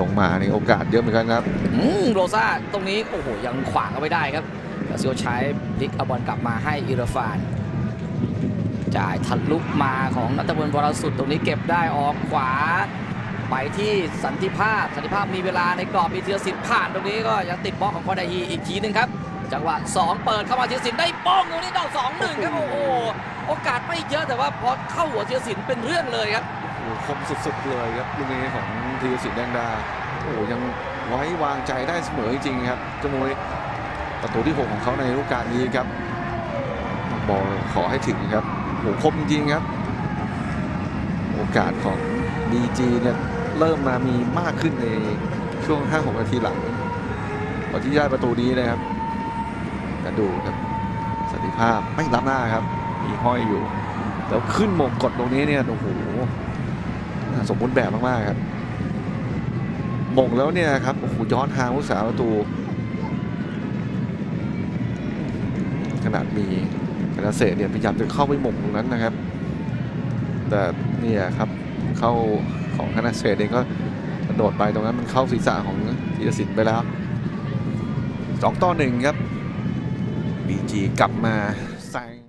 ลงมาในโอกาสเยอะเหมือนกันครับอืมโรซ่าตรงนี้โอ้โหยังขวางเอาไว้ได้ครับกาซิโอใช้พลิกเอาบอลกลับมาให้อิราฟานจ่ายทะลุมาของนัทพลวรสุดตรงนี้เก็บได้ออกขวา ไปที่สันติภาพสันติภาพมีเวลาในกรอบมีเทียสิทธิ์ผ่านตรงนี้ก็ยังติดบล็อกของคอดาฮีอีกทีหนึ่งครับ จังหวะ 2 เปิดเข้ามาเทียสินได้ป้องตรงนี้ดอก2 1ครับโอ้โห โอกาสไม่เยอะแต่ว่าพอเข้าหัวเทียสินเป็นเรื่องเลยครับโอ้โหคมสุดๆเลยครับลูกนี้ของธีรศิลป์แดงดาโอ้โหยังไว้วางใจได้เสมอจริงๆครับจมุยประตูที่6ของเขาในฤดูกาลนี้ครับบอลขอให้ถึงครับโอ้โหคมจริงครับ โอกาสของ BG เนี่ยเริ่มมามีมากขึ้นในช่วง 5-6 นาทีหลังก่อนที่ได้ประตูนี้นะครับกระดูครับสันติภาพไม่รับหน้าครับ ห้อยอยู่ แล้วขึ้นมงกดตรงนี้เนี่ยโอ้โหสมบูรณ์แบบมากๆครับมงแล้วเนี่ยครับโอ้โหย้อนทางผู้สาประตู ขนาดมีกระเสษเนี่ยพยายามจะเข้าไปมงตรงนั้นนะครับ แต่เนี่ยครับเข้าของคณะเศษเองก็กระโดดไปตรงนั้นมันเข้าศีรษะของธีรศิลป์ไปแล้วสองต่อหนึ่งครับ BG กลับมาแซง